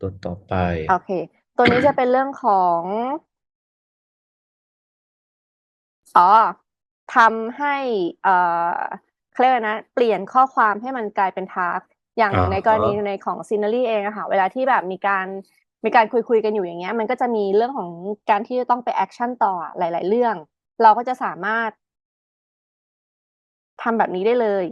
ตัวต่อไป โอเค ตัวนี้จะเป็นเรื่องของอ๋อทำให้เอ่อเขาเรียกอะไรนะ เปลี่ยนข้อความให้มันกลายเป็นทาร์กอย่างอ่าในกรณีฮะในของซีนารีเองอะค่ะ เวลาที่แบบมีการมีการคุยคุยกันอยู่อย่างเงี้ย มันก็จะมีเรื่องของการที่จะต้องไปแอคชั่นต่ออะหลาย ๆ เรื่อง เราก็จะสามารถทำแบบนี้ได้เลย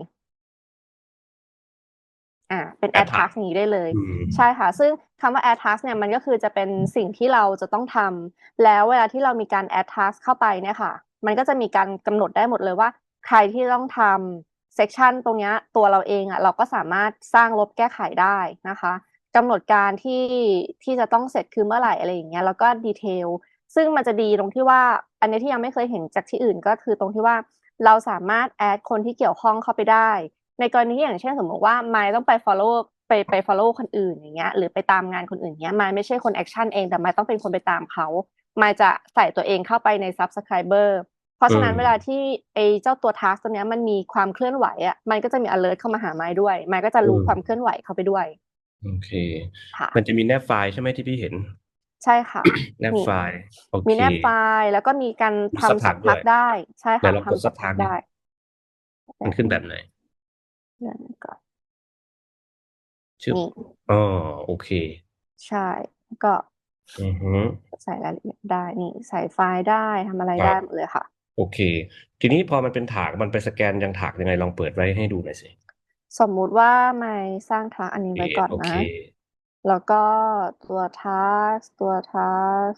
อ่าเป็นแอด Add ทัก task อย่างนี้ได้เลยอืมใช่ค่ะ ซึ่งคำว่า add task เนี่ยมันก็คือจะเป็นสิ่งที่เราจะต้องทำแล้วเวลาที่เรามีการ add task เข้าไปเนี่ยค่ะ มันก็จะมีการกำหนดได้หมดเลยว่า ใครที่ต้องทำ section ตรงเนี้ยตัวเราเองอะเราก็สามารถสร้างลบแก้ไขได้นะคะกำหนดการที่ที่จะต้องเสร็จคือเมื่อไหร่อะไรอย่างเงี้ยแล้วก็ดีเทลซึ่งมันจะดีตรงที่ว่า อันนี้ที่ยังไม่เคยเห็นจากที่อื่นก็คือตรงที่ว่าเราสามารถ add คนที่เกี่ยวข้องเข้าไปได้ ในกรณีที่อย่างเช่นสมมติว่าไมค์ต้องไป follow ไปไป follow คนอื่นอย่างเงี้ย หรือไปตามงานคนอื่นเงี้ยไมค์ไม่ใช่คน action เองแต่ไมค์ต้องเป็นคนไปตามเขาไมค์จะใส่ตัวเองเข้าไปใน subscriber เพราะฉะนั้นอืมเวลาที่ไอ้เจ้าตัว task ตัวเนี้ยมันมีความเคลื่อนไหวอะมันก็จะมี alert เข้ามาหาไมค์ด้วย ไมค์ก็จะรู้ความเคลื่อนไหวเข้าไปด้วย โอเคค่ะมันจะมีแนบไฟล์ใช่ไหมที่พี่เห็น ใช่ค่ะ แนบมีไฟล์โอเคมีแนบไฟล์แล้วก็มีการมีทำ subtag สับทักด้วยได้ใช่ไหนค่ะลองกดทำสับทั subtag กดิได้ มันขึ้นแบบไหน เดี๋ยวนะก่อนชื่อนี่อ๋อโอเคใช่ก็อือฮึใส่รายละเอียดได้นี่ใส่ไฟล์ได้ทำอะไรครับได้หมดเลยค่ะ โอเค ทีนี้พอมันเป็นถากมันไปสแกนยังถากยังไงลองเปิดไว้ให้ดูหน่อยสิสมมุติว่าไม่สร้างทักอันนี้ไว้ก่อนโอเค นะ แล้วก็ตัวทักตัวทัก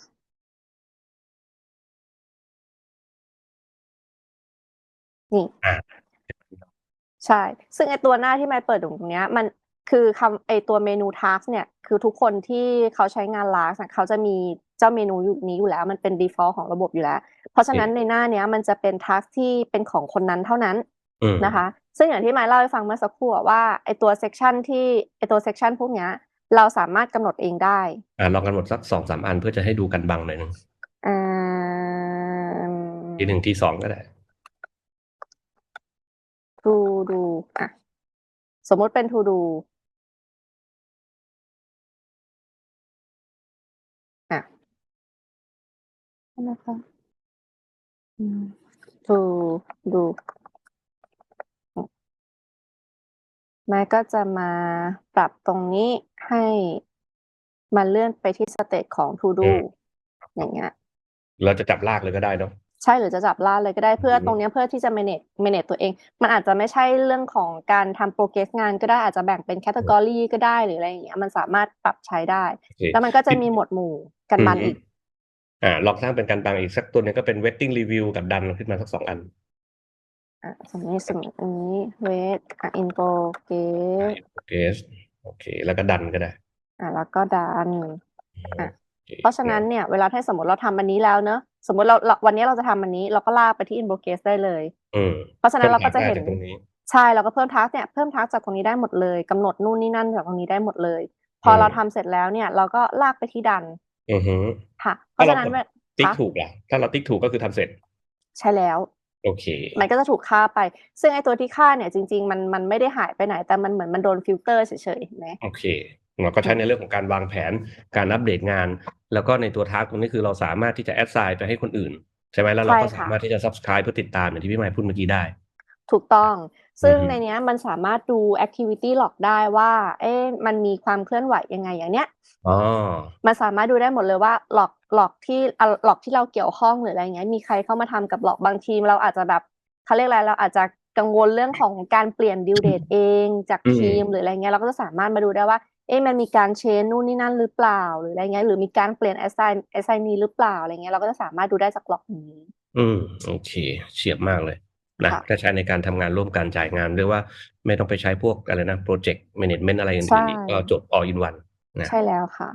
นี่อ่า ใช่ ซึ่งไอตัวหน้าที่ไม่เปิดอยู่ตรงเนี้ย มันคือคำไอตัวเมนูทักเนี่ย คือทุกคนที่เขาใช้งาน Last อะเขาจะมีเจ้าเมนูอยู่นี้อยู่แล้ว มันเป็น default ของระบบอยู่แล้ว เพราะฉะนั้นในหน้าเนี้ยมันจะเป็นทักที่เป็นของคนนั้นเท่านั้นอืมนะคะ ซึ่งอย่างที่ไมค์เล่าให้ฟังเมื่อสักครู่อะว่าไอตัวเซกชันที่ไอตัวเซกชันพวกเนี้ย เราสามารถกำหนดเองได้ อ่าลองกันหมดสักสองสามอันเพื่อจะให้ดูกันบังหน่อยหนึงอ่า ทีหนึ่งทีสองก็ได้ ทูดูอะ สมมุติเป็นทูดูอะนะคะทูดูแม่ก็จะมาปรับตรงนี้ให้มันเลื่อนไปที่สเตจของ to do อืมอย่างเงี้ย เราจะจับลากเลยก็ได้เนาะ ใช่หรือจะจับล่าเลยก็ได้เพื่ออืมตรงเนี้ยเพื่อที่จะ manage manage ตัวเอง มันอาจจะไม่ใช่เรื่องของการทำ progress งานก็ได้อาจจะแบ่งเป็น category ก็ได้หรืออะไรอย่างเงี้ยมันสามารถปรับใช้ได้โอเคแล้วมันก็จะมีหมวดหมู่กันบันอีกอ่าลองสร้างเป็นการบังอีกสักตัวหนึงก็เป็น waiting review กับดันขึ้นมาสักสองอันอะสมมติสมมติอันนี้ wait อะ in progress โอเคโอเค แล้วก็ดันก็ได้ อะแล้วก็ดันอะโอคเพราะฉะนั้นเนี่ยเวลาถ้าสมมติเราทำอันนี้แล้วเนอะ สมมติเราเราวันนี้เราจะทำอันนี้ เราก็ลากไปที่ in progress ได้เลยอืมเพราะฉะนั้นเราก็จะเห็นพิ่มทางได้จากตรงนี้ใช่เราก็เพิ่มทักเนี่ยเพิ่มทักจากตรงนี้ได้หมดเลยกำหนดนู่นนี่นั่นจากตรงนี้ได้หมดเลย พออืมเราทำเสร็จแล้วเนี่ย เราก็ลากไปที่ดันอือฮึค่ะ เพราะฉะนั้นถ้าเราเวติ๊กคะถูกล่ะถ้าเราติ๊กถูกก็คือทำเสร็จ ใช่แล้วโอเค มันก็จะถูกฆ่าไป ซึ่งไอตัวที่ฆ่าเนี่ยจริง ๆ มันมันไม่ได้หายไปไหน แต่มันเหมือนมันโดนฟิลเตอร์เฉยๆเห็นไหมโอเคเรา ก็ใช้ในเรื่องของการวางแผนการอัปเดตงาน แล้วก็ในตัวทาร์กตรงนี้คือเราสามารถที่จะแอดไซน์ไปให้คนอื่น ใช่ไหมแล้วเราก็ใช่ค่ะสามารถที่จะ subscribe เพื่อติดตามอย่างที่พี่หมายพูดเมื่อกี้ได้ ถูกต้องซึ่งอือฮึในเนี้ยมันสามารถดู activity log ได้ว่า เอ๊ะมันมีความเคลื่อนไหวยังไงอย่างเนี้ยอ๋อมันสามารถดูได้หมดเลยว่าหลอกหลอกที่อะหลอกที่เราเกี่ยวข้องหรืออะไรเงี้ยมีใครเข้ามาทำกับหลอกบางทีมเราอาจจะแบบเขาเรียกอะไรเราอาจจะกังวลเรื่องของการเปลี่ยนดิวเดตเองจากอืมทีมหรืออะไรเงี้ยเราก็จะสามารถมาดูได้ว่า เอ๊ะมันมีการเชนนู่นนี่นั่นหรือเปล่าหรืออะไรเงี้ยหรือมีการเปลี่ยน assign assign หรือเปล่าอะไรเงี้ยเราก็จะสามารถดูได้จากหลอกนี้ อืมโอเคเฉียบมากเลยนะค่ะถ้าใช้ในการทำงานร่วมกันจ่ายงานหรือว่าไม่ต้องไปใช้พวกอะไรนะโปรเจกต์แมネจเมนต์อะไรอื่นๆอีกใช่ก็จบ all in one นะใช่แล้วค่ะ